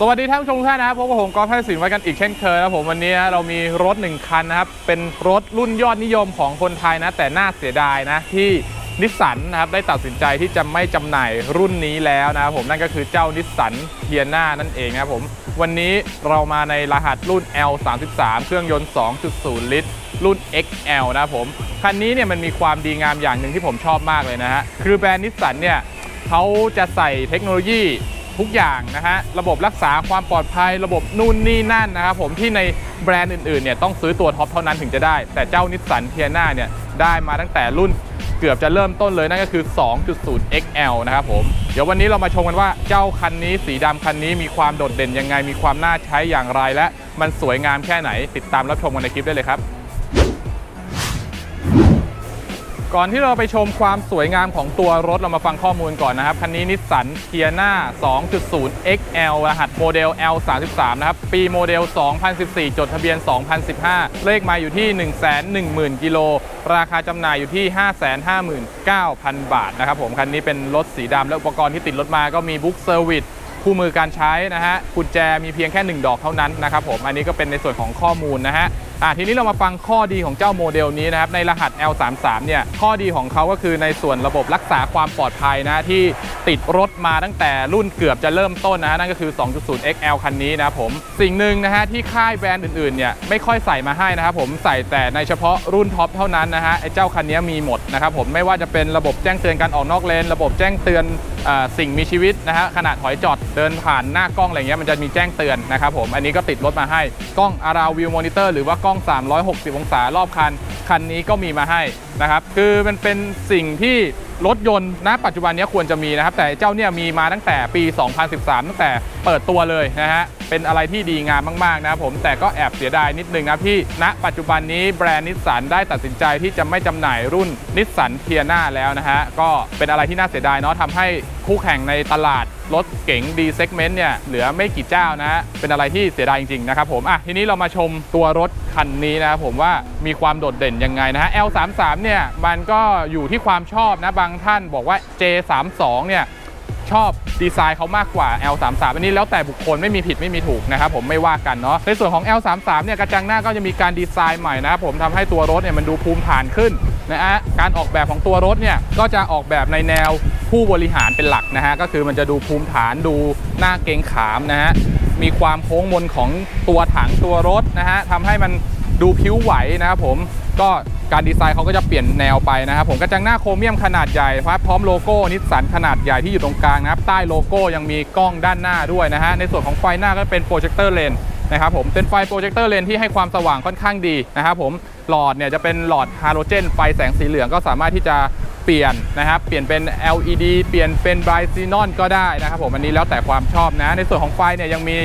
สวัสดีท่านผู้ชมท่านนะครับพบกับผมกอล์ฟให้สินไว้กันอีกเช่นเคยนะครับผมวันนี้เรามีรถ 1 คันนะครับ เป็นรถรุ่นยอดนิยมของคนไทยนะ แต่น่าเสียดายนะที่นิสสันนะครับได้ตัดสินใจที่จะไม่จำหน่ายรุ่นนี้แล้วนะครับผมนั่นก็คือเจ้านิสสันเทียนานั่นเองนะครับผมวันนี้เรามาในรหัสรุ่น L33 เครื่องยนต์ 2.0 ลิตร รุ่น XL นะครับผมคันนี้เนี่ยมันมีความดีงามอย่างหนึ่งที่ผมชอบมากเลยนะฮะคือแบรนด์นิสสันเนี่ยเขาจะใส่เทคโนโลยี ทุกอย่างนะฮะระบบรักษาความปลอดภัย ระบบนู่นนี่นั่นนะครับผมที่ในแบรนด์อื่นๆเนี่ยต้องซื้อตัวท็อปเท่านั้นถึงจะได้ แต่เจ้านิสสันเทียนาเนี่ยได้มาตั้งแต่รุ่นเกือบจะเริ่มต้นเลยนั่นก็คือ 2.0 XL นะครับผม เดี๋ยววันนี้เรามาชมกันว่าเจ้าคันนี้สีดำคันนี้มีความโดดเด่นยังไง มีความน่าใช้อย่างไรและมันสวยงามแค่ไหนติดตามรับชมกันในคลิปได้เลยครับ ก่อนที่เราไปชมความสวยงามของตัวรถเรามาฟังข้อมูลก่อนนะครับ คันนี้นิสสันเทียนา2.0 XL รหัสโมเดล L33 นะครับ ปีโมเดล 2014 จดทะเบียน 2015 เลขมาอยู่ที่ 110,000 กิโล ราคาจำหน่ายอยู่ที่ 559,000 บาทนะครับผม คันนี้เป็นรถสีดำและอุปกรณ์ที่ติดรถมาก็มีบุ๊กเซอร์วิสคู่มือการใช้นะฮะกุญแจมีเพียงแค่ 1 ดอกเท่านั้นนะครับผม อันนี้ก็เป็นในส่วนของข้อมูลนะฮะ อะทีนี้เรามาฟังข้อดีของเจ้าโมเดลนี้นะครับในรหัส L33 เนี่ยข้อดีของเขาก็คือในส่วนระบบรักษาความปลอดภัยนะที่ติดรถมาตั้งแต่รุ่นเกือบจะเริ่มต้นนะนั่นก็คือ 2.0 XL คันนี้นะผม สิ่งหนึ่งนะฮะที่ค่ายแบรนด์อื่นๆเนี่ยไม่ค่อยใส่มาให้นะครับผมใส่แต่ในเฉพาะรุ่นท็อปเท่านั้นนะฮะไอ้เจ้าคันนี้มีหมดนะครับผมไม่ว่าจะเป็นระบบแจ้งเตือนการออกนอกเลน ระบบแจ้งเตือนอสิ่งมีชีวิตนะฮะขณะถอยจอดเดินผ่านหน้ากล้องอะไรเงี้ยมันจะมีแจ้งเตือนนะครับผมอันนี้ก็ติดรถมาให้กล้องอาราวิวมอนิเตอร์หรือว่ากล้อง 360 องศารอบคัน คันนี้ก็มีมาให้นะครับ คือมันเป็นสิ่งที่รถยนต์ณปัจจุบันนี้ควรจะมีนะครับ แต่เจ้าเนี่ยมีมาตั้งแต่ปี 2013 ตั้งแต่เปิดตัวเลยนะฮะ เป็นอะไรที่ดีงามมาก ๆ นะครับผมแต่ก็แอบเสียดายนิดนึงนะที่ณปัจจุบันนี้แบรนด์นิสสันได้ตัดสินใจที่จะไม่จำหน่ายรุ่นนิสสันเทียนาแล้วนะฮะก็เป็นอะไรที่น่าเสียดายเนาะทำให้ คู่แข่งในตลาดรถเก๋ง D segment เนี่ยเหลือไม่กี่เจ้านะฮะเป็นอะไรที่เสียดายจริง ๆ นะครับผมอะทีนี้เรามาชมตัวรถคันนี้นะครับผมว่ามีความโดดเด่นยังไงนะฮะ L33 เนี่ยมันก็อยู่ที่ความชอบนะบางท่านบอกว่า J32 เนี่ยชอบดีไซน์เขามากกว่า L33 อันนี้แล้วแต่บุคคลไม่มีผิดไม่มีถูกนะครับผมไม่ว่ากันเนาะในส่วนของ L33 เนี่ยกระจังหน้าก็จะมีการดีไซน์ใหม่นะครับผมทำให้ตัวรถเนี่ยมันดูภูมิฐานขึ้น นะฮะการออกแบบของตัวรถเนี่ยก็จะออกแบบในแนวผู้บริหารเป็นหลักนะฮะก็คือมันจะดูภูมิฐานดูหน้าเกงขามนะฮะมีความโค้งมนของตัวถังตัวรถนะฮะทำให้มันดูผิวไหวนะครับผมก็การดีไซน์เขาก็จะเปลี่ยนแนวไปนะครับผมกระจังหน้าโครเมียมขนาดใหญ่พร้อมโลโก้นิสสันขนาดใหญ่ที่อยู่ตรงกลางนะครับใต้โลโก้ยังมีกล้องด้านหน้าด้วยนะฮะในส่วนของไฟหน้าก็เป็นโปรเจคเตอร์เลน นะครับผมเป็นไฟโปรเจคเตอร์เลนที่ให้ความสว่างค่อนข้างดีนะครับผมหลอดเนี่ยจะเป็นหลอดฮาโลเจน ไฟแสงสีเหลืองก็สามารถที่จะเปลี่ยนนะครับเปลี่ยนเป็น LED เปลี่ยนเป็นไบซีนอนก็ได้นะครับผมอันนี้แล้วแต่ความชอบนะ ในส่วนของไฟเนี่ยยังมี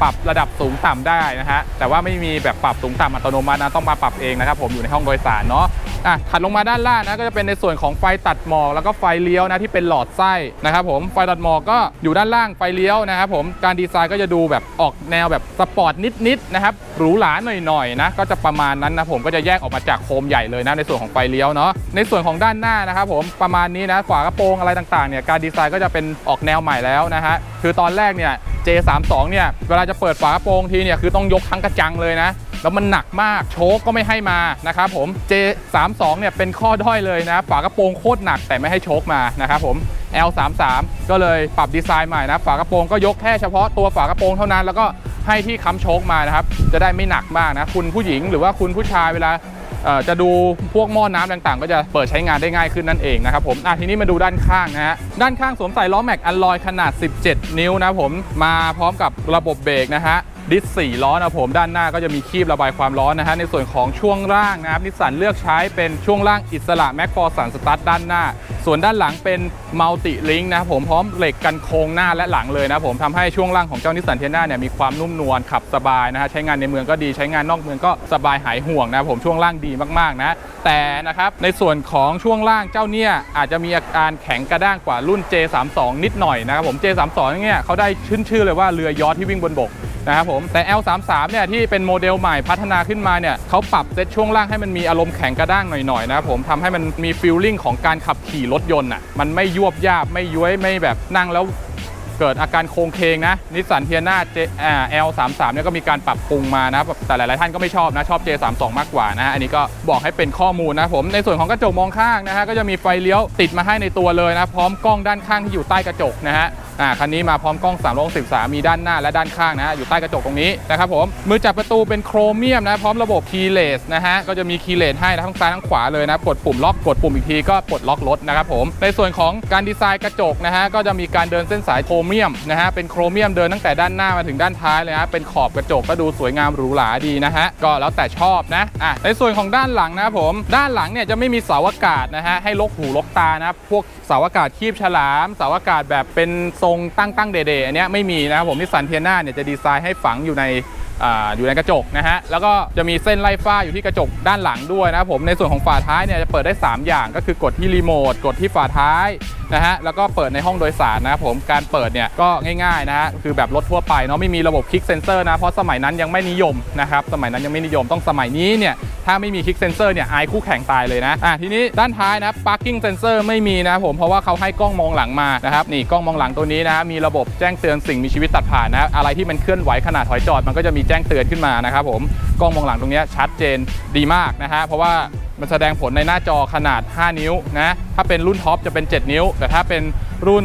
ปรับระดับสูงต่ำได้นะฮะแต่ว่าไม่มีแบบปรับสูงต่ำอัตโนมัตินะต้องมาปรับเองนะครับผมอยู่ในห้องโดยสารเนาะ อะถัดลงมาด้านล่างนะก็จะเป็นในส่วนของไฟตัดหมอกแล้วก็ไฟเลี้ยวนะที่เป็นหลอดไส้นะครับผมไฟตัดหมอกก็อยู่ด้านล่างไฟเลี้ยวนะครับผมการดีไซน์ก็จะดูแบบออกแนวแบบสปอร์ตนิดๆนะครับหรูหราหน่อยๆนะก็จะประมาณนั้นนะผมก็จะแยกออกมาจากโคมใหญ่เลยนะในส่วนของไฟเลี้ยวเนาะในส่วนของด้านหน้านะครับผมประมาณนี้นะฝากระโปรงอะไรต่างๆเนี่ยการดีไซน์ก็จะเป็นออกแนวใหม่แล้วนะฮะคือตอนแรกเนี่ย J32 เนี่ยเวลาจะเปิดฝากระโปรงทีเนี่ยคือต้องยกทั้งกระจังเลยนะ แล้วมันหนักมากโชคก็ไม่ให้มานะครับผม J32 เนี่ยเป็นข้อด้อยเลยนะฝากระโปรงโคตรหนักแต่ไม่ให้โชคมานะครับผม L33 ก็เลยปรับดีไซน์ใหม่นะฝากระโปรงก็ยกแค่เฉพาะตัวฝากระโปรงเท่านั้นแล้วก็ให้ที่ค้ำโชคมานะครับจะได้ไม่หนักมากนะคุณผู้หญิงหรือว่าคุณผู้ชายเวลาจะดูพวกหม้อน้ำต่างๆ ก็จะเปิดใช้งานได้ง่ายขึ้นนั่นเองนะครับผมทีนี้มาดูด้านข้างนะฮะด้านข้างสวมใส่ล้อแม็กอัลลอยขนาด 17 นิ้วนะผมมาพร้อมกับระบบเบรกนะฮะ ดิส4ล้อนะผมด้านหน้าก็จะมีคีบระบายความร้อนนะฮะในส่วนของช่วงล่างนะครับนิสสันเลือกใช้เป็นช่วงล่างอิสระแม็กฟอร์สันสตาร์ทด้านหน้า ส่วนด้านหลังเป็นมัลติลิงก์นะครับผมพร้อมเหล็กกันโค้งหน้าและหลังเลยนะผมทำให้ช่วงล่างของเจ้านิสสันเทียน่าเนี่ยมีความนุ่มนวลขับสบายนะฮะใช้งานในเมืองก็ดีใช้งานนอกเมืองก็สบายหายห่วงนะครับผมช่วงล่างดีมากๆนะแต่นะครับในส่วนของช่วงล่างเจ้าเนี่ยอาจจะมีอาการแข็งกระด้างกว่ารุ่น J32 นิดหน่อยนะครับผม J32 เนี่ยเขาได้ชื่นชื่อเลยว่าเรือยอทที่วิ่งบนบกนะครับผมแต่ L33 เนี่ยที่เป็นโมเดลใหม่พัฒนาขึ้นมาเนี่ยเขาปรับเซตช่วงล่างให้มันมีอารมณ์แข็งกระด้างหน่อยๆนะครับผมทำให้มันมีฟีลลิ่งของการขับขี่รถยนต์อะมันไม่ยวบยาบไม่ย้วยไม่แบบนั่งแล้วเกิดอาการโครงเคงนะนิสสันเทียนาเจอ่า L33 เนี่ยก็มีการปรับปรุงมานะแบบแต่หลาย ๆ ท่านก็ไม่ชอบนะชอบ J32 มากกว่านะฮะอันนี้ก็บอกให้เป็นข้อมูลนะผมในส่วนของกระจกมองข้างนะฮะก็จะมีไฟเลี้ยวติดมาให้ในตัวเลยนะ พร้อมกล้องด้านข้างที่อยู่ใต้กระจกนะฮะ อ่าคันนี้มาพร้อมกล้อง363มีด้านหน้าและด้านข้างนะฮะอยู่ใต้กระจกตรงนี้นะครับผมมือจับประตูเป็นโครเมียมนะพร้อมระบบ keyless นะฮะก็จะมี keyless ให้นะทั้งซ้ายทั้งขวาเลยนะกดปุ่มล็อกกดปุ่มอีกทีก็ปลดล็อกรถนะครับผมในส่วนของการดีไซน์กระจกนะฮะก็จะมีการเดินเส้นสายโครเมียมนะฮะเป็นโครเมียมเดินตั้งแต่ด้านหน้ามาถึงด้านท้ายเลยฮะเป็นขอบกระจกก็ดูสวยงามหรูหราดีนะฮะก็แล้วแต่ชอบนะอะในส่วนของด้านหลังนะครับผมด้านหลังเนี่ยจะไม่มีเสาอากาศนะฮะให้ลกหูลกตานะพวกเสาอากาศคีบฉลามเสาอากาศแบบเป็นทรงตั้งตั้งเดๆอันนี้ไม่มีนะครับผมนิสสันเทียนาเนี่ยจะดีไซน์ให้ฝังอยู่ในออยู่ในกระจกนะฮะ แล้วก็จะมีเส้นไล่ฟ้าอยู่ที่กระจกด้านหลังด้วยนะครับผม ในส่วนของฝาท้ายเนี่ยจะเปิดได้ 3 อย่างก็คือกดที่รีโมท กดที่ฝาท้าย นะฮะแล้วก็เปิดในห้องโดยสารนะครับผมการเปิดเนี่ยก็ง่ายๆนะฮะคือแบบรถทั่วไปเนาะไม่มีระบบคลิกเซนเซอร์นะเพราะสมัยนั้นยังไม่นิยมนะครับสมัยนั้นยังไม่นิยมต้องสมัยนี้เนี่ยถ้าไม่มีคลิกเซนเซอร์เนี่ยอายคู่แข่งตายเลยนะอะทีนี้ด้านท้ายนะ parking sensor ไม่มีนะครับผมเพราะว่าเขาให้กล้องมองหลังมานะครับนี่กล้องมองหลังตัวนี้นะมีระบบแจ้งเตือนสิ่งมีชีวิตตัดผ่านนะอะไรที่มันเคลื่อนไหวขณะถอยจอดมันก็จะมีแจ้งเตือนขึ้นมานะครับผมกล้องมองหลังตรงนี้ชัดเจนดีมากนะฮะเพราะว่า มันแสดงผลในหน้าจอขนาด 5 นิ้วนะ ถ้าเป็นรุ่นท็อปจะเป็น 7 นิ้ว แต่ถ้าเป็น รุ่น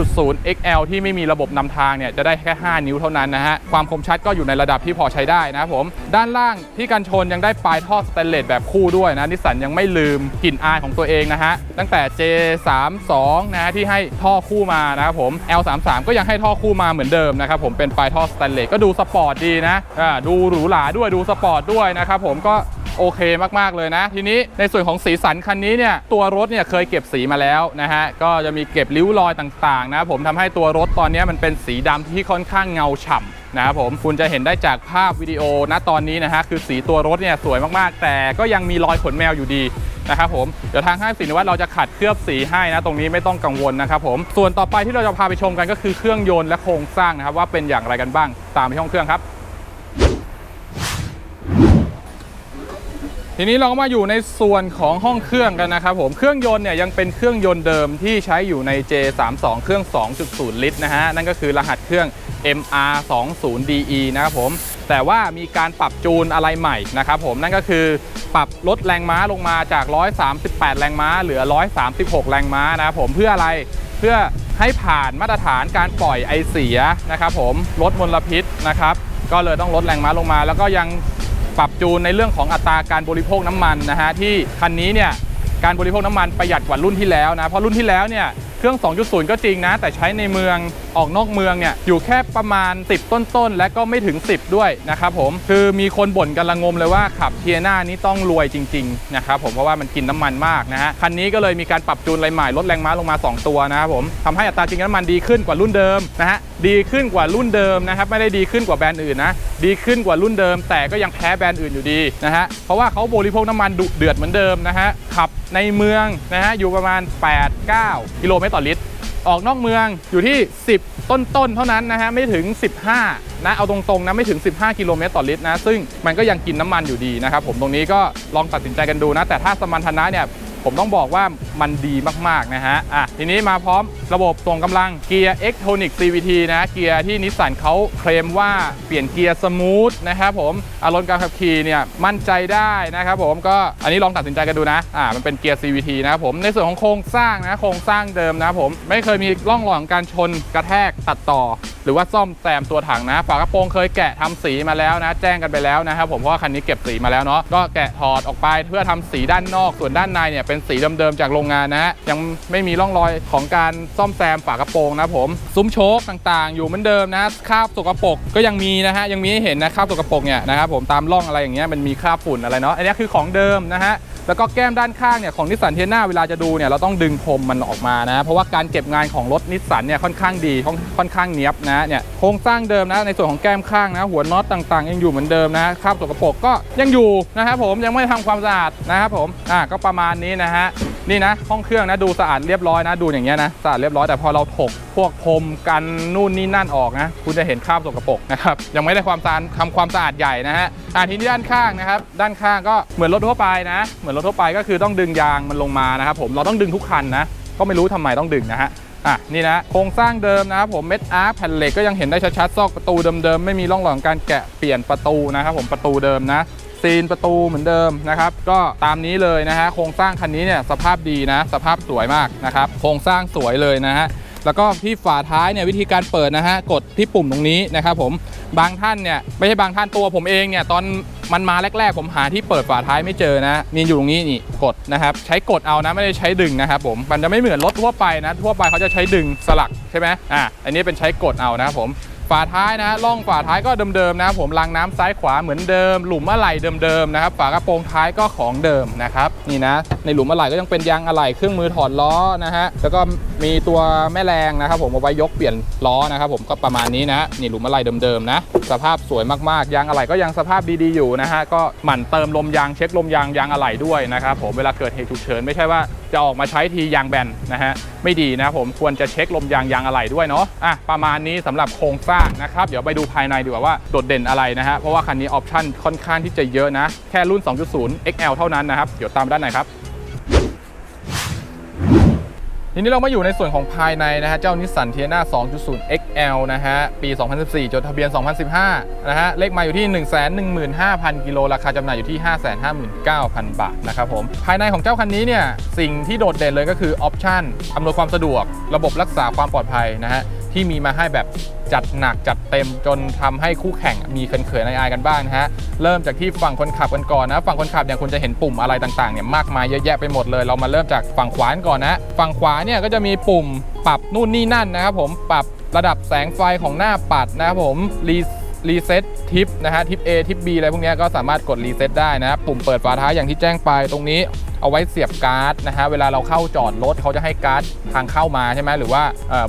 2.0 XL ที่ไม่มีระบบนำทางเนี่ยจะได้แค่ 5 นิ้วเท่านั้นนะฮะ ความคมชัดก็อยู่ในระดับที่พอใช้ได้นะครับผม ด้านล่างที่กันชนยังได้ปลายท่อสเตนเลสแบบคู่ด้วยนะนิสสันยังไม่ลืมกลิ่นอายของตัวเองนะฮะ ตั้งแต่ J32 นะฮะที่ให้ท่อคู่มานะครับผม L33 ก็ยังให้ท่อคู่มาเหมือนเดิมนะครับผมเป็นปลายท่อสแตนเลสก็ดูสปอร์ตดีนะอ่าดูหรูหราด้วยดูสปอร์ตด้วยนะครับผมก็โอเคมาก ๆ เลยนะ ทีนี้ในส่วนของสีสันคันนี้เนี่ยตัวรถเนี่ยเคยเก็บสีมาแล้วนะฮะก็จะมีเก็บริ้วรอยต่างๆนะผมทำให้ตัวรถตอนนี้มันเป็นสีดำที่ค่อนข้างเงาฉ่ำนะครับผมคุณจะเห็นได้จากภาพวิดีโอณตอนนี้นะฮะคือสีตัวรถเนี่ยสวยมากๆ แต่ก็ยังมีรอยขนแมวอยู่ดีนะครับผมเดี๋ยวทางห้างสินวัตเราจะขัดเคลือบสีให้นะตรงนี้ไม่ต้องกังวลนะครับผมส่วนต่อไปที่เราจะพาไปชมกันก็คือเครื่องยนต์และโครงสร้างนะครับว่าเป็นอย่างไรกันบ้างตามไปที่ห้องเครื่องครับ ทีนี้เราก็มาอยู่ในส่วนของห้องเครื่องกันนะครับผมเครื่องยนต์เนี่ยยังเป็นเครื่องยนต์เดิมที่ใช้อยู่ใน J32 เครื่อง 2.0 ลิตรนะฮะนั่นก็คือรหัสเครื่อง MR20DE นะครับผมแต่ว่ามีการปรับจูนอะไรใหม่นะครับผมนั่นก็คือปรับลดแรงม้าลงมาจาก 138 แรงม้า เหลือ 136 แรงม้านะครับผมเพื่ออะไรเพื่อให้ผ่านมาตรฐานการปล่อยไอเสียนะครับผมลดมลพิษนะครับก็เลยต้องลดแรงม้าลงมา แล้วก็ยัง ปรับจูนในเรื่องของอัตราการบริโภคน้ำมันนะฮะที่คันนี้เนี่ยการบริโภคน้ำมันประหยัดกว่ารุ่นที่แล้วนะเพราะรุ่นที่แล้วเนี่ย เครื่อง 2.0 ก็จริงนะ แต่ใช้ในเมืองออกนอกเมืองเนี่ยอยู่แค่ประมาณ 10 ต้นๆ และก็ไม่ถึง 10 ด้วยนะครับผมคือมีคนบ่นกันละงมเลยว่าขับเทียน่านี้ต้องรวยจริงๆนะครับผมเพราะว่ามันกินน้ำมันมากนะฮะคันนี้ก็เลยมีการปรับจูนอะไรใหม่ลดแรงม้าลงมา 2 ตัวนะครับผมทำให้อัตราจริงน้ำมันดีขึ้นกว่ารุ่นเดิมนะฮะดีขึ้นกว่ารุ่นเดิมนะครับไม่ได้ดีขึ้นกว่าแบรนด์อื่นนะดีขึ้นกว่ารุ่นเดิม แต่ก็ยังแพ้แบรนด์อื่นอยู่ดีนะฮะเพราะว่าเขาบริโภคน้ำมันดุเดือดเหมือนเดิมนะฮะขับ ในเมืองนะฮะอยู่ประมาณ 8-9 กิโลเมตรต่อลิตร ออกนอกเมืองอยู่ที่ 10 ต้นๆ เท่านั้นนะฮะไม่ถึง 15 นะเอาตรงๆนะไม่ถึง 15 กิโลเมตรต่อลิตรนะซึ่งมันก็ยังกินน้ำมันอยู่ดีนะครับผมตรงนี้ก็ลองตัดสินใจกันดูนะ แต่ถ้าสมรรถนะเนี่ย ผมต้องบอกว่ามันดีมากๆนะฮะอะทีนี้มาพร้อมระบบส่งกำลังเกียร์ e c t r o n i c CVT นะเกียร์ที่นิสสันเขาเคลมว่าเปลี่ยนเกียร์สมูทนะครับผมอารมณ์การขับขี่เนี่ยมั่นใจได้นะครับผมก็อันนี้ลองตัดสินใจกันดูนะอ่ามันเป็นเกียร์ CVT นะครับผมในส่วนของโครงสร้างนะโครงสร้างเดิมนะผมไม่เคยมีร่องรอยของการชนกระแทกตัดต่อ หรือว่าซ่อมแซมตัวถังนะฝากระโปรงเคยแกะทำสีมาแล้วนะ แจ้งกันไปแล้วนะครับผมเพราะว่าคันนี้เก็บสีมาแล้วเนาะก็แกะถอดออกไปเพื่อทำสีด้านนอกส่วนด้านในเนี่ยเป็น็นสีเดิมๆจากโรงงานนะฮะยังไม่มีร่องรอยของการซ่อมแซมฝากระโปรงนะผมซุ้มโชคต่างๆ อยู่เหมือนเดิมนะคราบสกปรกก็ยังมีนะฮะยังมีให้เห็นนะคราบสกปรกเนี่ยนะครับผมตามร่องอะไรอย่างเงี้ยมันมีคราบฝุ่นอะไรเนาะอันนี้คือของเดิมนะฮะ แล้วก็แก้มด้านข้างเนี่ยของนิสสันเทียนาเวลาจะดูเนี่ยเราต้องดึงพรมมันออกมานะ เพราะว่าการเก็บงานของรถนิสสันเนี่ยค่อนข้างดีค่อนข้างเนียบนะเนี่ยโครงสร้างเดิมนะในส่วนของแก้มข้างนะ หัวน็อตต่างๆ ยังอยู่เหมือนเดิมนะคราบสกปรกก็ยังอยู่นะครับผมยังไม่ทำความสะอาดนะครับผมอ่าก็ประมาณนี้นะฮะ นี่นะห้องเครื่องนะดูสะอาดเรียบร้อยนะดูอย่างเงี้ยนะสะอาดเรียบร้อยแต่พอเราถกพวกพรมกันนู่นนี่นั่นออกนะคุณจะเห็นคราบสกปรกนะครับยังไม่ได้ความสะอาดทำความสะอาดใหญ่นะฮะอ่าทีนี้ด้านข้างนะครับด้านข้างก็เหมือนรถทั่วไปนะ เหมือนรถทั่วไปก็คือต้องดึงยางมันลงมานะครับผมเราต้องดึงทุกคันนะก็ไม่รู้ทำไมต้องดึงนะฮะอะนี่นะโครงสร้างเดิมนะครับผมเม็ดอาร์แผ่นเหล็กก็ยังเห็นได้ชัดๆซอกประตูเดิมๆไม่มีร่องรอยของการแกะเปลี่ยนประตูนะครับผมประตูเดิมนะ ซีนประตูเหมือนเดิมนะครับ ก็ตามนี้เลยนะฮะโครงสร้างคันนี้เนี่ยสภาพดีนะ สภาพสวยมากนะครับ โครงสร้างสวยเลยนะฮะแล้วก็ที่ฝาท้ายเนี่ยวิธีการเปิดนะฮะกดที่ปุ่มตรงนี้นะครับผมบางท่านเนี่ยไม่ใช่บางท่านตัวผมเองเนี่ยตอนมันมาแรก ๆ ผมหาที่เปิดฝาท้ายไม่เจอนะมีอยู่ตรงนี้นี่กดนะครับใช้กดเอานะไม่ได้ใช้ดึงนะครับผมมันจะไม่เหมือนรถทั่วไปนะทั่วไปเขาจะใช้ดึงสลักใช่ไหมอะอันนี้เป็นใช้กดเอานะครับผม ฝาท้ายนะล่องฝาท้ายก็เดิมๆนะครับผมรางน้ำซ้ายขวาเหมือนเดิม หลุมอะไหล่เดิมๆนะครับฝากระโปรงท้ายก็ของเดิมนะครับนี่นะในหลุมอะไหล่ก็ยังเป็นยางอะไหล่เครื่องมือถอดล้อนะฮะแล้วก็มีตัวแม่แรงนะครับ ผมเอาไว้ยกเปลี่ยนล้อนะครับ ผมก็ประมาณนี้นะนี่หลุมอะไหล่เดิมๆนะสภาพสวยมากๆยางอะไหล่ก็ยังสภาพดีๆอยู่นะฮะก็หมั่นเติมลมยางเช็คลมยางยางอะไหล่ด้วยนะครับผมเวลาเกิดเหตุฉุกเฉินไม่ใช่ว่า จะออกมาใช้ทียางแบนนะฮะไม่ดีนะผมควรจะเช็คลมยางยางอะไรด้วยเนาะอะประมาณนี้สำหรับโครงสร้างนะครับเดี๋ยวไปดูภายในดีกว่าว่าโดดเด่นอะไรนะฮะเพราะว่าคันนี้ออปชั่นค่อนข้างที่จะเยอะนะ แค่รุ่น 2.0 XL เท่านั้นนะครับเดี๋ยวตามด้านในครับ ทีนี้เรามาอยู่ในส่วนของภายในนะฮะเจ้านิสสันเทียนา2.0 XL นะฮะปี 2014 จดทะเบียน 2015 นะฮะเลขมาอยู่ที่ 115,000 กิโลราคาจำหน่ายอยู่ที่ 559,000 บาทนะครับผม ภายในของเจ้าคันนี้เนี่ย สิ่งที่โดดเด่นเลยก็คือออปชั่นอำนวยความสะดวก ระบบรักษาความปลอดภัยนะฮะที่มีมาให้แบบ จัดหนักจัดเต็มจนทำให้คู่แข่งมีเขินๆอายๆกันบ้างนะฮะเริ่มจากที่ฝั่งคนขับกันก่อนนะ ฝั่งคนขับเนี่ยคุณจะเห็นปุ่มอะไรต่างๆเนี่ยมากมายเยอะแยะไปหมดเลย เรามาเริ่มจากฝั่งขวาก่อนนะฝั่งขวาเนี่ยก็จะมีปุ่มปรับนู่นนี่นั่นนะครับผมปรับระดับแสงไฟของหน้าปัดนะครับผมรีรีเซ็ต ทิปนะฮะทิป A ทิป B อะไรพวกนี้ก็สามารถกดรีเซ็ตได้นะปุ่มเปิดฝาท้ายอย่างที่แจ้งไปตรงนี้เอาไว้เสียบการ์ดนะฮะเวลาเราเข้าจอดรถเขาจะให้การ์ดทางเข้ามาใช่ไหมหรือว่า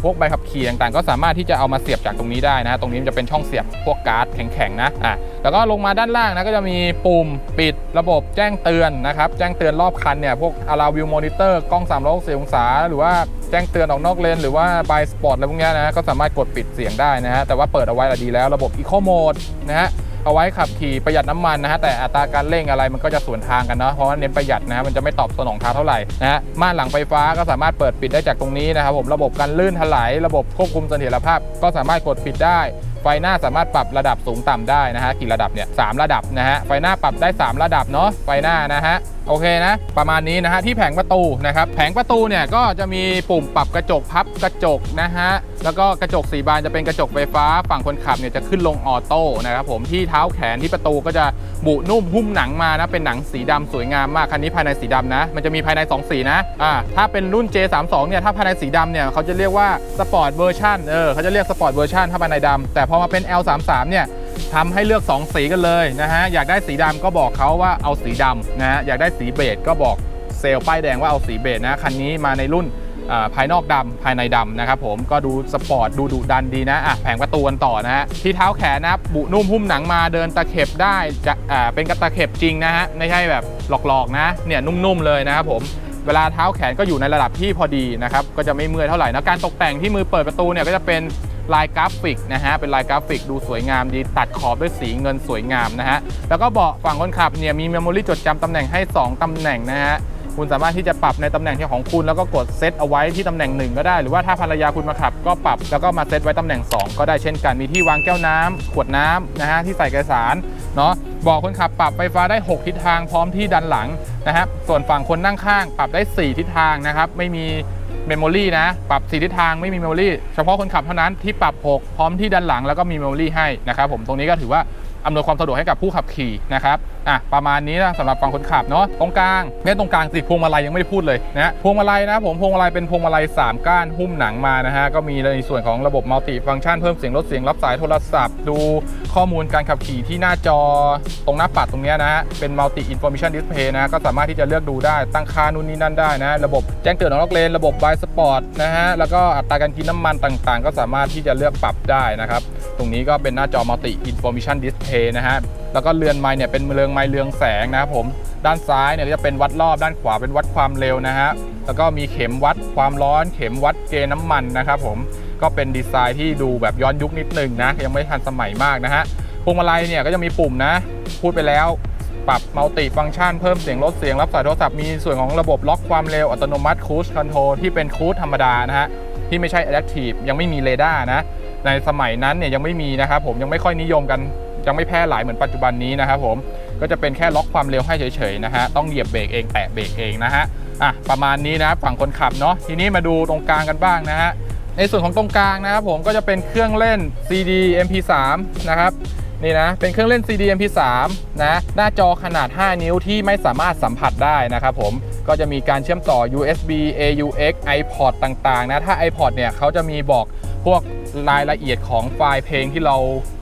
พวกใบขับขี่ต่างๆ ก็สามารถที่จะเอามาเสียบจากตรงนี้ได้นะ ตรงนี้มันจะเป็นช่องเสียบพวกการ์ดแข็งๆนะอะแล้วก็ลงมาด้านล่างนะก็จะมีปุ่มปิดระบบแจ้งเตือนนะครับแจ้งเตือนรอบคันเนี่ยพวกอาราวิวมอนิเตอร์กล้อง360องศาหรือว่า จ้งเตือนออกนอกเลน หรือว่าบายสปอร์ตอะไรพวกนี้นะก็สามารถกดปิดเสียงได้นะฮะแต่ว่าเปิดเอาไว้ละดีแล้วระบบอีโคโหมดนะฮะเอาไว้ขับขี่ประหยัดน้ำมันนะฮะแต่อัตราการเร่งอะไรมันก็จะสวนทางกันเนาะเพราะว่าเน้นประหยัดนะฮะมันจะไม่ตอบสนองท้าเท่าไหร่นะฮะม่านหลังไฟฟ้าก็สามารถเปิดปิดได้จากตรงนี้นะครับผมระบบการลื่นถลายระบบควบคุมเสถียรภาพก็สามารถกดปิดได้ ไฟหน้าสามารถปรับระดับสูงต่ำได้นะฮะกี่ระดับเนี่ยสามระดับนะฮะไฟหน้าปรับได้ 3 ระดับเนาะไฟหน้านะฮะโอเคนะ ประมาณนี้นะฮะที่แผงประตูนะครับแผงประตูเนี่ยก็จะมีปุ่มปรับกระจกพับกระจกนะฮะแล้วก็กระจกสีบานจะเป็นกระจกไฟฟ้า ฝั่งคนขับเนี่ยจะขึ้นลงออโต้นะครับผมที่เท้าแขนที่ประตูก็จะบุนุ่มหุ้มหนังมานะเป็นหนังสีดำสวยงามมากคันนี้ภายในสีดำนะ มันจะมีภายใน 2 สีนะอ่าถ้าเป็นรุ่น J32 เนี่ยถ้าภายในสีดำเนี่ยเขาจะเรียกว่าสปอร์ตเวอร์ชันเออเขาจะเรียกสปอร์ตเวอร์ชันถ้าภายในดำแต่พอมาเป็น L33 เนี่ยทำให้เลือก 2 สีกันเลยนะฮะ อยากได้สีดำก็บอกเขาว่าเอาสีดำนะฮะ อยากได้สีเบจก็บอกเซลล์ป้ายแดงว่าเอาสีเบจนะ คันนี้มาในรุ่นอ่าภายนอกดำภายในดำนะครับผมก็ดูสปอร์ตดูดุดันดีนะอะแผงประตูกันต่อนะฮะที่เท้าแขนนับบุนุ่มหุ้มหนังมาเดินตะเข็บได้จะอ่าเป็นกระตะเข็บจริงนะฮะไม่ใช่แบบหลอกๆนะเนี่ยนุ่มๆเลยนะครับผม เวลาเท้าแขนก็อยู่ในระดับที่พอดีนะครับก็จะไม่เมื่อยเท่าไหร่นะการตกแต่งที่มือเปิดประตูเนี่ยก็จะเป็นลายกราฟิกนะฮะเป็นลายกราฟิกดูสวยงามดีตัดขอบด้วยสีเงินสวยงามนะฮะแล้วก็เบาะฝั่งคนขับเนี่ยมีเมมโมรี่จดจำตำแหน่งให้ 2ตำแหน่งนะฮะคุณสามารถที่จะปรับในตำแหน่งที่ของคุณแล้วก็กดเซตเอาไว้ที่ตำแหน่งหนึ่งก็ได้ หรือว่าถ้าภรรยาคุณมาขับ ก็ปรับแล้วก็มาเซตไว้ตำแหน่ง 2 ก็ได้เช่นกันมีที่วางแก้วน้ำขวดน้ำนะฮะที่ใส่เอกสารเนาะ บอกคนขับปรับไฟฟ้าได้ 6 ทิศทางพร้อมที่ดันหลังนะครับ ส่วนฝั่งคนนั่งข้าง ปรับได้ 4 ทิศทางนะครับ ไม่มีเมมโมรี่นะ ปรับ 4 ทิศทางไม่มีเมมโมรี่เฉพาะคนขับเท่านั้นที่ปรับ 6 พร้อมที่ดันหลังแล้วก็มีเมมโมรี่ให้นะครับผมตรงนี้ก็ถือว่าอำนวยความสะดวกให้กับผู้ขับขี่นะครับ อะประมาณนี้นะสำหรับฝั่งคนขับเนาะตรงกลางเนี่ยตรงกลางสิพวงมาลัยยังไม่ได้พูดเลยนะฮะพวงมาลัยนะผมพวงมาลัยเป็นพวงมาลัย3 ก้านหุ้มหนังมานะฮะก็มีในส่วนของระบบมัลติฟังก์ชันเพิ่มเสียงลดเสียงรับสายโทรศัพท์ ดูข้อมูลการขับขี่ที่หน้าจอตรงหน้าปัดตรงเนี้ยนะฮะเป็นมัลติอินโฟมิชันดิสเพย์นะก็สามารถที่จะเลือกดูได้ตั้งค่านู่นนี่นั่นได้นะระบบแจ้งเตือนออกนอกเลนระบบบายสปอร์ตนะฮะแล้วก็อัตราการกินน้ำมันต่างๆ ก็สามารถที่จะเลือกปรับได้นะครับตรงนี้ก็เป็นหน้าจอ Multi Information Display นะฮะ แล้วก็เรือนไม้เนี่ยเป็นเรืองไม้เรืองแสงนะครับผมด้านซ้ายเนี่ยจะเป็นวัดรอบด้านขวาเป็นวัดความเร็วนะฮะแล้วก็มีเข็มวัดความร้อน เข็มวัดเกณฑ์น้ำมันนะครับผมก็เป็นดีไซน์ที่ดูแบบย้อนยุคนิดนึงนะยังไม่ทันสมัยมากนะฮะพวงมาลัยเนี่ยก็จะมีปุ่มนะ พูดไปแล้วปรับมัลติฟังก์ชันเพิ่มเสียงลดเสียงรับสายโทรศัพท์มีส่วนของระบบล็อกความเร็วอัตโนมัติคู i คอนโทรที่เป็นคู i ธรรมดานะฮะที่ไม่ใช่ Adaptive ยังไม่มีเรดาร์นะในสมัยนั้นเนี่ยยังไม่มีนะครับผมยังไม่ค่อยนิยมกัน ยังไม่แพร่หลายเหมือนปัจจุบันนี้นะครับผมก็จะเป็นแค่ล็อกความเร็วให้เฉยๆนะฮะต้องเหยียบเบรกเองแตะเบรกเองนะฮะอะประมาณนี้นะฝั่งคนขับเนาะทีนี้มาดูตรงกลางกันบ้างนะฮะในส่วนของตรงกลางนะครับผมก็จะเป็นเครื่องเล่น CD MP3 นะครับนี่นะเป็นเครื่องเล่น CD MP3 นะหน้าจอขนาด 5 นิ้วที่ไม่สามารถสัมผัสได้นะครับผมก็จะมีการเชื่อมต่อ USB AUX iPod ต่างๆนะถ้า iPod เนี่ยเขาจะมีบอกพวกรายละเอียดของไฟล์เพลงที่เรา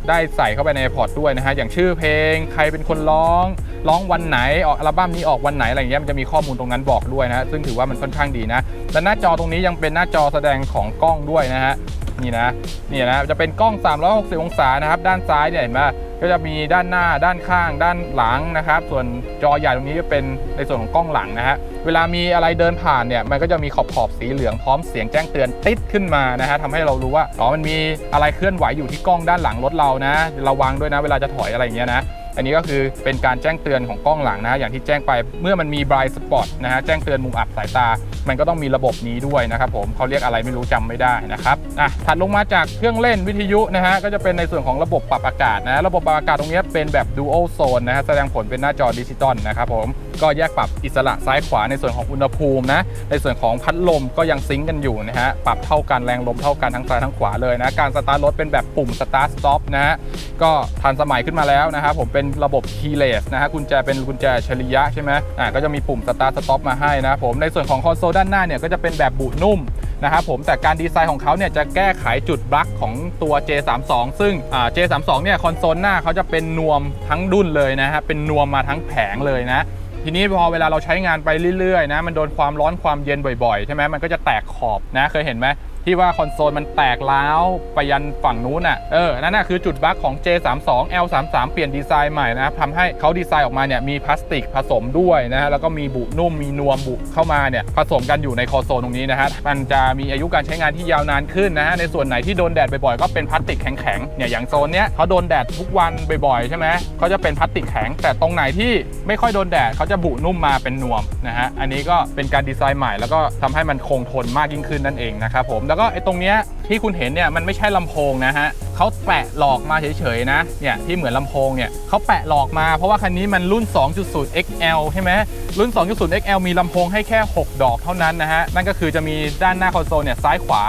ได้ใส่เข้าไปในพอร์ตด้วยนะฮะอย่างชื่อเพลงใครเป็นคนร้อง ร้องวันไหนออกอัลบั้มนี้ออกวันไหนอะไรอย่างเงี้ยมันจะมีข้อมูลตรงนั้นบอกด้วยนะฮะซึ่งถือว่ามันค่อนข้างดีนะและหน้าจอตรงนี้ยังเป็นหน้าจอแสดงของกล้องด้วยนะฮะ นี่นะนี่นะจะเป็นกล้อง 360 องศานะครับ ด้านซ้ายเนี่ยเห็นไหมก็จะมีด้านหน้าด้านข้าง ด้านหลังนะครับ ส่วนจอใหญ่ตรงนี้จะเป็นในส่วนของกล้องหลังนะฮะเวลามีอะไรเดินผ่านเนี่ยมันก็จะมีขอบขอบๆสีเหลืองพร้อมเสียงแจ้งเตือนติดขึ้นมานะฮะทำให้เรารู้ว่าอ๋อมันมีอะไรเคลื่อนไหวอยู่ที่กล้องด้านหลังรถเรานะระวังด้วยนะ เวลาจะถอยอะไรอย่างเงี้ยนะ อันนี้ก็คือเป็นการแจ้งเตือนของกล้องหลังนะฮะอย่างที่แจ้งไปเมื่อมันมี blind spot นะฮะแจ้งเตือนมุมอับสายตา มันก็ต้องมีระบบนี้ด้วยนะครับผมเขาเรียกอะไรไม่รู้จำไม่ได้นะครับอะถัดลงมาจากเครื่องเล่นวิทยุนะฮะก็จะเป็นในส่วนของระบบปรับอากาศนะระบบปรับอากาศตรงนี้เป็นแบบ dual zone นะฮะแสดงผลเป็นหน้าจอดิจิตอลนะครับผมก็แยกปรับอิสระซ้ายขวาในส่วนของอุณหภูมินะ ในส่วนของพัดลมก็ยังซิงกันอยู่นะฮะ ปรับเท่ากันแรงลมเท่ากันทั้งซ้ายทั้งขวาเลยนะ การสตาร์ทรถเป็นแบบปุ่ม start stop นะฮะ ก็ทันสมัยขึ้นมาแล้วนะครับผมเป็นระบบ keyless นะฮะกุญแจเป็นกุญแจอัจฉริยะใช่ไหมอ่าก็จะมีปุ่ม start stop มาให้นะผม ในส่วนของคอนโซลด้านหน้าเนี่ยก็จะเป็นแบบบุนุ่มนะครับผมแต่การดีไซน์ของเขาเนี่ยจะแก้ไขจุดบลั๊กของตัว J32 ซึ่งอ่า J32 เนี่ยคอนโซลหน้าเขาจะเป็นนวมทั้งดุนเลยนะฮะเป็นนวมมาทั้งแผงเลยนะ ทีนี้พอเวลาเราใช้งานไปเรื่อยๆนะมันโดนความร้อนความเย็นบ่อยๆใช่ไหมมันก็จะแตกขอบนะเคยเห็นไหม ที่ว่าคอนโซลมันแตกร้าวไปยันฝั่งนู้นอะเออนั่นน่ะคือจุดบั๊กของ J32 L33 เปลี่ยนดีไซน์ใหม่นะครับทำให้เขาดีไซน์ออกมาเนี่ยมีพลาสติกผสมด้วยนะฮะแล้วก็มีบุนุ่มมีนวมบุเข้ามาเนี่ยผสมกันอยู่ในคอนโซลตรงนี้นะฮะมันจะมีอายุการใช้งานที่ยาวนานขึ้นนะฮะในส่วนไหนที่โดนแดดบ่อยๆก็เป็นพลาสติกแข็งๆเนี่ยอย่างโซนเนี้ยเขาโดนแดดทุกวันบ่อยๆใช่ไหมเขาจะเป็นพลาสติกแข็ง แต่ตรงไหนที่ไม่ค่อยโดนแดดเขาจะบุนุ่มมาเป็นนวมนะฮะอันนี้ก็เป็นการดีไซน์ใหม่ แล้วก็ทำให้มันคงทนมากยิ่งขึ้นนั่นเองนะครับผมแล้วก็ไอ้ตรงเนี้ยที่คุณเห็นเนี่ยมันไม่ใช่ลำโพงนะฮะเขาแปะหลอกมาเฉยๆนะเนี่ยที่เหมือนลำโพงเนี่ยเขาแปะหลอกมาเพราะว่าคันนี้มันรุ่น 2.0 XL ใช่ไหมรุ่น 2.0 XL มีลำโพงให้แค่ 6 ดอกเท่านั้นนะฮะนั่นก็คือจะมีด้านหน้าคอนโซลเนี่ยซ้ายขวา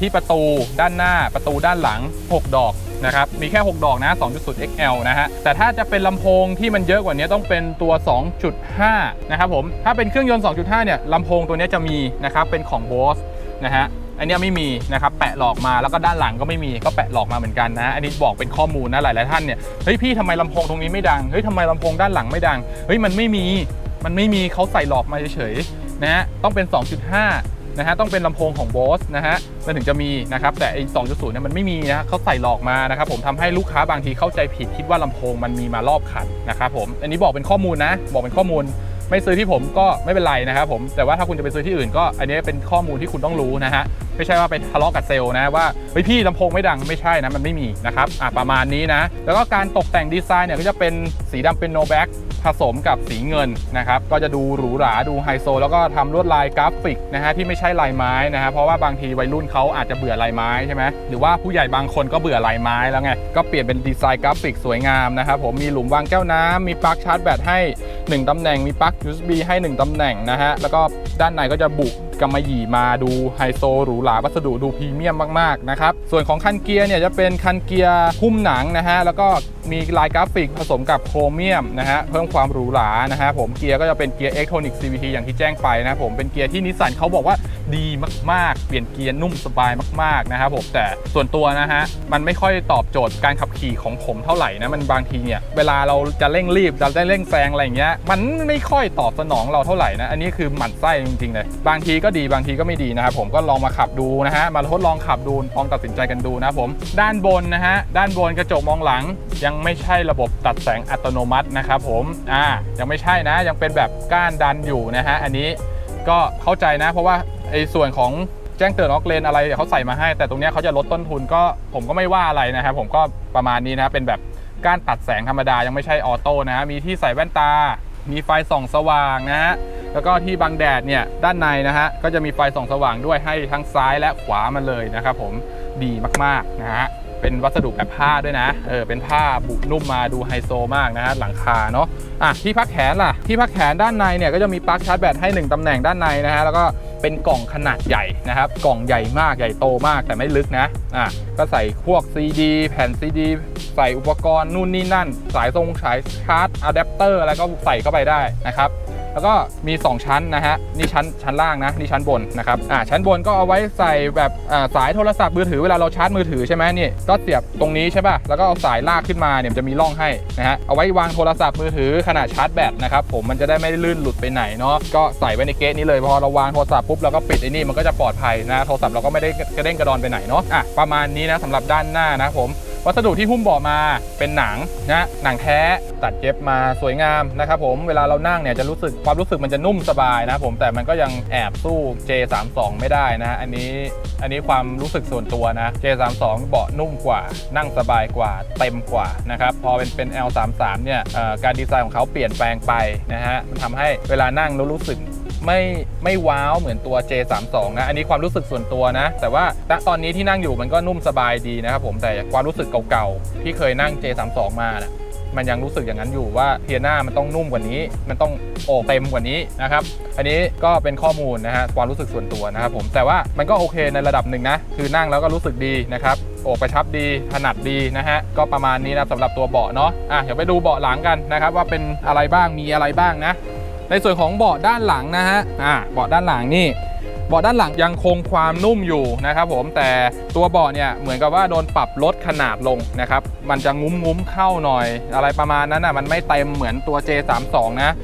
ที่ประตูด้านหน้าประตูด้านหลัง 6 ดอกนะครับมีแค่ 6 ดอกนะ 2.0 XL นะฮะ แต่ถ้าจะเป็นลำโพงที่มันเยอะกว่านี้ต้องเป็นตัว 2.5 นะครับผม ถ้าเป็นเครื่องยนต์ 2.5 เนี่ยลำโพงตัวนี้จะมีนะครับ เป็นของ Bose นะฮะ อันนี้ไม่มีนะครับแปะหลอกมาแล้วก็ด้านหลังก็ไม่มีก็แปะหลอกมาเหมือนกันนะ อันนี้บอกเป็นข้อมูลนะหลายๆท่านเนี่ยเฮ้ยพี่ทำไมลำโพงตรงนี้ไม่ดังเฮ้ยทำไมลำโพงด้านหลังไม่ดังเฮ้ยมันไม่มีมันไม่มีเขาใส่หลอกมาเฉยๆนะฮะต้องเป็น 2.5นะฮะต้องเป็นลำโพงของ Bose นะฮะมันถึงจะมีนะครับแต่ไอ้2.0เนี่ยมันไม่มีนะเขาใส่หลอกมานะครับผมทำให้ลูกค้าบางทีเข้าใจผิดคิดว่าลำโพงมันมีมารอบคันนะครับผมอันนี้บอกเป็นข้อมูลนะบอกเป็นข้อมูล ไม่ซื้อที่ผมก็ไม่เป็นไรนะครับผมแต่ว่าถ้าคุณจะไปซื้อที่อื่นก็อันนี้เป็นข้อมูลที่คุณต้องรู้นะฮะไม่ใช่ว่าไปทะเลาะกับเซลล์นะว่าเฮ้ยพี่ลำโพงไม่ดังไม่ใช่นะมันไม่มีนะครับอะประมาณนี้นะ แล้วก็การตกแต่งดีไซน์เนี่ยก็จะเป็นสีดำเป็นโนแบ็กผสมกับสีเงินนะครับก็จะดูหรูหราดูไฮโซ แล้วก็ทำลวดลายกราฟิกนะฮะที่ไม่ใช่ลายไม้นะฮะเพราะว่าบางทีวัยรุ่นเขาอาจจะเบื่อลายไม้ใช่ไหมหรือว่าผู้ใหญ่บางคนก็เบื่อลายไม้แล้วไงก็เปลี่ยนเป็นดีไซน์กราฟิกสวยงามนะครับผมมีหลุมวางแก้วน้ำมีปลั๊กชาร์จแบตให้ 1ตำแหน่งมีปลั๊ก USB ให้ 1 ตำแหน่งนะฮะ แล้วก็ด้านในก็จะบุ กำมะหยี่มาดูไฮโซหรูหราวัสดุดูพรีเมียมมากๆนะครับส่วนของคันเกียร์เนี่ยจะเป็นคันเกียร์หุ้มหนังนะฮะแล้วก็มีลายกราฟิกผสมกับโครเมียมนะฮะเพิ่มความหรูหรานะฮะผมเกียร์ก็จะเป็นเกียร์ Electronic CVT อย่างที่แจ้งไปนะผมเป็นเกียร์ที่นิสสันเขาบอกว่าดีมากๆ เปลี่ยนเกียร์นุ่มสบายมากๆนะครับผมแต่ส่วนตัวนะฮะมันไม่ค่อยตอบโจทย์การขับขี่ของผมเท่าไหร่นะมันบางทีเนี่ยเวลาเราจะเร่งรีบจะได้เร่งแซงอะไรอย่างเงี้ยมันไม่ค่อยตอบสนองเราเท่าไหร่นะอันนี้คือหมั่นไส้จริงๆเลยบางทีก็ก็ดีบางทีก็ไม่ดีนะครับผมก็ลองมาขับดูนะฮะมาทดลองขับดูลองตัดสินใจกันดูนะครับผมด้านบนนะฮะด้านบนกระจกมองหลัง ยังไม่ใช่ระบบตัดแสงอัตโนมัตินะครับผมอ่ายังไม่ใช่นะยังเป็นแบบก้านดันอยู่นะฮะอันนี้ก็เข้าใจนะ เพราะว่าไอ้ส่วนของแจ้งเตือนออกเลนอะไรเขาใส่มาให้ แต่ตรงนี้เขาจะลดต้นทุนก็ผมก็ไม่ว่าอะไรนะครับผมก็ประมาณนี้นะเป็นแบบก้านตัดแสงธรรมดายังไม่ใช่ออโต้นะมีที่ใส่แว่นตา มีไฟส่องสว่างนะฮะแล้วก็ที่บังแดดเนี่ยด้านในนะฮะก็จะมีไฟส่องสว่างด้วยให้ทั้งซ้ายและขวามันเลยนะครับผมดีมากๆนะฮะเป็นวัสดุแบบผ้าด้วยนะเออเป็นผ้าบุนุ่มมาดูไฮโซมากนะฮะหลังคาเนาะอะที่พักแขนล่ะที่พักแขนด้านในเนี่ยก็จะมีปลั๊กชาร์จแบตให้หนึ่งตำแหน่งด้านในนะฮะแล้วก็ เป็นกล่องขนาดใหญ่นะครับ กล่องใหญ่มากใหญ่โตมากแต่ไม่ลึกนะอะก็ใส่พวก CD แผ่น CD ใส่อุปกรณ์นู่นนี่นั่น สายทรงสายชาร์จอะแดปเตอร์อะไรก็ใส่เข้าไปได้นะครับ แล้วก็มี 2 ชั้นนะฮะนี่ชั้นชั้นล่างนะนี่ชั้นบนนะครับอ่าชั้นบนก็เอาไว้ใส่แบบอ่าสายโทรศัพท์มือถือเวลาเราชาร์จมือถือใช่ไหมนี่ก็เสียบตรงนี้ใช่ป่ะแล้วก็เอาสายลากขึ้นมาเนี่ยจะมีร่องให้นะฮะเอาไว้วางโทรศัพท์มือถือขนาดชาร์จแบตนะครับผมมันจะได้ไม่ลื่นหลุดไปไหนเนาะก็ใส่ไว้ในเกสนี้เลยพอเราวางโทรศัพท์ปุ๊บเราก็ปิดไอ้นี่มันก็จะปลอดภัยนะโทรศัพท์เราก็ไม่ได้กระเด้งกระดอนไปไหนเนาะอะประมาณนี้นะสำหรับด้านหน้านะผม วัสดุที่หุ้มเบาะมาเป็นหนังนะหนังแท้ตัดเย็บมาสวยงามนะครับผมเวลาเรานั่งเนี่ยจะรู้สึกความรู้สึกมันจะนุ่มสบายนะครับผมแต่มันก็ยังแอบสู้ J32 ไม่ได้นะอันนี้อันนี้ความรู้สึกส่วนตัวนะ J32 เบาะนุ่มกว่า นั่งสบายกว่าเต็มกว่านะครับพอเป็นเป็น L33 เนี่ยการดีไซน์ของเขาเปลี่ยนแปลงไปนะฮะมันทำให้เวลานั่งรู้สึก ไม่ไม่ว้าวเหมือนตัว J32 นะอันนี้ความรู้สึกส่วนตัวนะ แต่ว่าณตอนนี้ที่นั่งอยู่มันก็นุ่มสบายดีนะครับผมแต่ความรู้สึกเก่าๆที่เคยนั่ง J32 มานะมันยังรู้สึกอย่างนั้นอยู่ว่าเทียน่ามันต้องนุ่มกว่านี้ มันต้องโอบเต็มกว่านี้นะครับ อันนี้ก็เป็นข้อมูลนะฮะความรู้สึกส่วนตัวนะครับผมแต่ว่ามันก็โอเคในระดับหนึ่งนะ คือนั่งแล้วก็รู้สึกดีนะครับโอบกระชับดีถนัดดีนะฮะก็ประมาณนี้นะสำหรับตัวเบาะเนาะอะเดี๋ยวไปดูเบาะหลังกันนะครับว่าเป็นอะไรบ้างมีอะไรบ้างนะ ในส่วนของเบาะด้านหลังนะฮะอ่าเบาะด้านหลังนี่เบาะด้านหลังยังคงความนุ่มอยู่นะครับผมแต่ตัวเบาะเนี่ยเหมือนกับว่าโดนปรับลดขนาดลงนะครับมันจะงุ้มงุ้มๆเข้าหน่อย อะไรประมาณนั้นอะมันไม่เต็มเหมือนตัว J32 นะ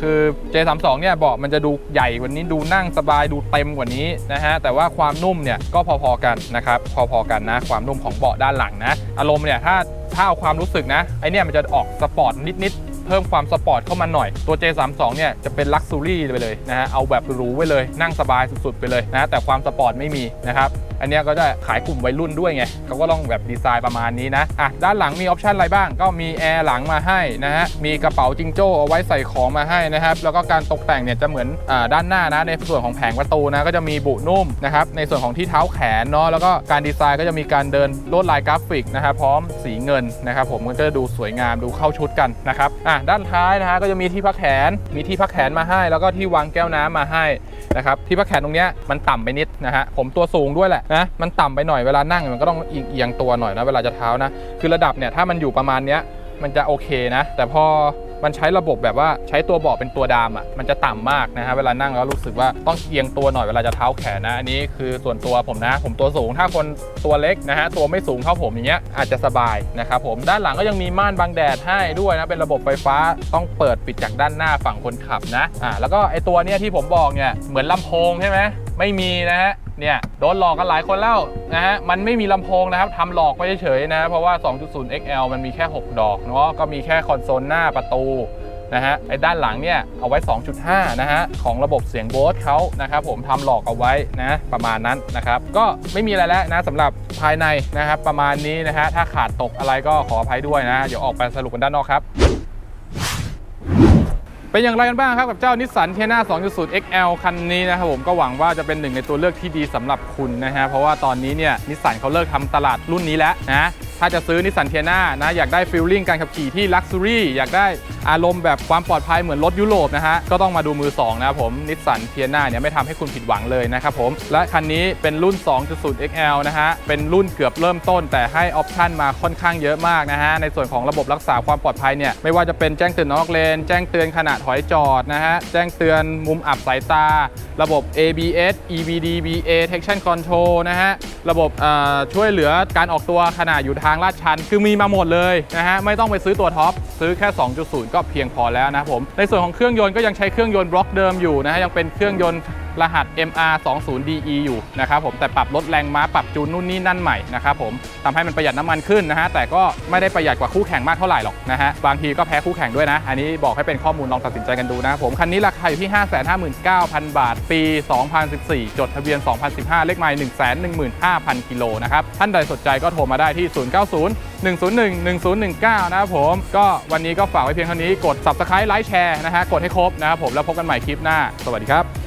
คือ J32 เนี่ยเบาะมันจะดูใหญ่กว่านี้ดูนั่งสบายดูเต็มกว่านี้นะฮะแต่ว่าความนุ่มเนี่ยก็พอๆกันนะครับพอๆกันนะ ความนุ่มของเบาะด้านหลังนะ อารมณ์เนี่ยถ้าถ้าเอาความรู้สึกนะไอเนี่ยมันจะออกสปอร์ตนิดๆ เพิ่มความสปอร์ตเข้ามาหน่อย ตัว J32 เนี่ยจะเป็นลักซ์ซูรี่ไปเลยนะฮะเอาแบบหรูไว้เลยนั่งสบายสุดๆไปเลยนะแต่ความสปอร์ตไม่มีนะครับ อันนี้ก็จะขายกลุ่มวัยรุ่นด้วยไงเขาก็ต้องแบบดีไซน์ประมาณนี้นะอะด้านหลังมีออปชันอะไรบ้าง ก็มีแอร์หลังมาให้นะฮะมีกระเป๋าจิงโจ้เอาไว้ใส่ของมาให้นะครับแล้วก็การตกแต่งเนี่ยจะเหมือนอาด้านหน้านะในส่วนของแผงประตูนะก็จะมีบุนุ่มนะครับในส่วนของที่เท้าแขนเนาะแล้วก็การดีไซน์ก็จะมีการเดินลวดลายกราฟิกนะครับพร้อมสีเงินนะครับผมก็จะดูสวยงามดูเข้าชุดกันนะครับอะด้านท้ายนะฮะก็จะมีที่พักแขนมีที่พักแขนมาให้ แล้วก็ที่วางแก้วน้ำมาให้นะครับที่พักแขนตรงเนี้ยมันต่ำไปนิดนะฮะผมตัวสูงด้วยแหละนะมันต่ำไปหน่อยเวลานั่งมันก็ต้องเอียงตัวหน่อยนะเวลาจะเท้านะ คือระดับเนี่ยถ้ามันอยู่ประมาณเนี้ยมันจะโอเคนะ แต่พอมันใช้ระบบแบบว่าใช้ตัวเบาะเป็นตัวดามอะมันจะต่ำมากนะฮะเวลานั่งแล้วรู้สึกว่าต้องเอียงตัวหน่อยเวลาจะเท้าแขนนะอันนี้คือส่วนตัวผมนะ ผมตัวสูงถ้าคนตัวเล็กนะฮะตัวไม่สูงเท่าผมอย่างเงี้ยอาจจะสบายนะครับผมด้านหลังก็ยังมีม่านบังแดดให้ด้วยนะเป็นระบบไฟฟ้าต้องเปิดปิดจากด้านหน้าฝั่งคนขับนะอ่าแล้วก็ไอตัวเนี้ยที่ผมบอกเนี่ยเหมือนลำโพงใช่ไหมไม่มีนะฮะเนี่ยโดนหลอกกันหลายคนแล้วนะฮะมันไม่มีลำโพงนะครับทำหลอกไปเฉยๆนะเพราะว่า 2.0 XL มันมีแค่ 6 ดอกเนาะก็มีแค่คอนโซลหน้าประตูนะฮะไอ้ด้านหลังเนี่ยเอาไว้ 2.5 นะฮะของระบบเสียงโบสเขานะครับผมทำหลอกเอาไว้นะประมาณนั้นนะครับก็ไม่มีอะไรแล้วนะสำหรับภายในนะครับประมาณนี้นะฮะถ้าขาดตกอะไรก็ขออภัยด้วยนะ เดี๋ยวออกไปสรุปกันด้านนอกครับ เป็นอย่างไรกันบ้างครับกับเจ้านิสสันเทียนา2.0 XL คันนี้นะครับผมก็หวังว่าจะเป็นหนึ่งในตัวเลือกที่ดีสำหรับคุณนะฮะเพราะว่าตอนนี้เนี่ยนิสสันเขาเลิกทำตลาดรุ่นนี้แล้วนะถ้าจะซื้อนิสสันเทียนานะอยากได้ฟีลลิ่งการขับขี่ที่ลักซ์รี่อยากได้อารมณ์แบบความปลอดภัยเหมือนรถยุโรปนะฮะก็ต้องมาดูมือ2นะครับผมนิสสันเทียนาเนี่ยไม่ทำให้คุณผิดหวังเลยนะครับผมและคันนี้เป็นรุ่น 2.0 XL นะฮะเป็นรุ่นเกือบเริ่มต้น แต่ให้ออปชันมาค่อนข้างเยอะมากนะฮะในส่วนของระบบรักษาความปลอดภัยเนี่ยไม่ว่าจะเป็นแจ้งเตือนนอกเลน แจ้งเตือนขณะถอยจอดนะฮะ แจ้งเตือนมุมอับสายตา ระบบ ABS EBD BA Traction Control นะฮะ ระบบช่วยเหลือการออกตัวขณะอยู่ทางลาดชัน คือมีมาหมดเลยนะฮะ ไม่ต้องไปซื้อตัวท็อป ซื้อแค่ 2.0 ก็เพียงพอแล้วนะผม ในส่วนของเครื่องยนต์ก็ยังใช้เครื่องยนต์บล็อกเดิมอยู่นะฮะ ยังเป็นเครื่องยนต์ รหัส MR 2 0 DE อยู่นะครับผมแต่ปรับลดแรงม้าปรับจูนนู่นนี่นั่นใหม่นะครับผมทำให้มันประหยัดน้ำมันขึ้นนะฮะแต่ก็ไม่ได้ประหยัดกว่าคู่แข่งมากเท่าไหร่หรอกนะฮะบางทีก็แพ้คู่แข่งด้วยนะ อันนี้บอกให้เป็นข้อมูลลองตัดสินใจกันดูนะครับผมคันนี้ราคาอยู่ที่ 559,000 บาท ปี 2014 จดทะเบียน 2015 เลขไมล์115,000 กิโลนะครับท่านใดสนใจก็โทรมาได้ที่ 090 101 1019 นะครับผมก็วันนี้ก็ฝากไว้เพียงเท่านี้กด subscribe ไลค์แชร์นะฮะกดให้ครบนะครับผมแล้วพบกันใหม่คลิปหน้า สวัสดีครับ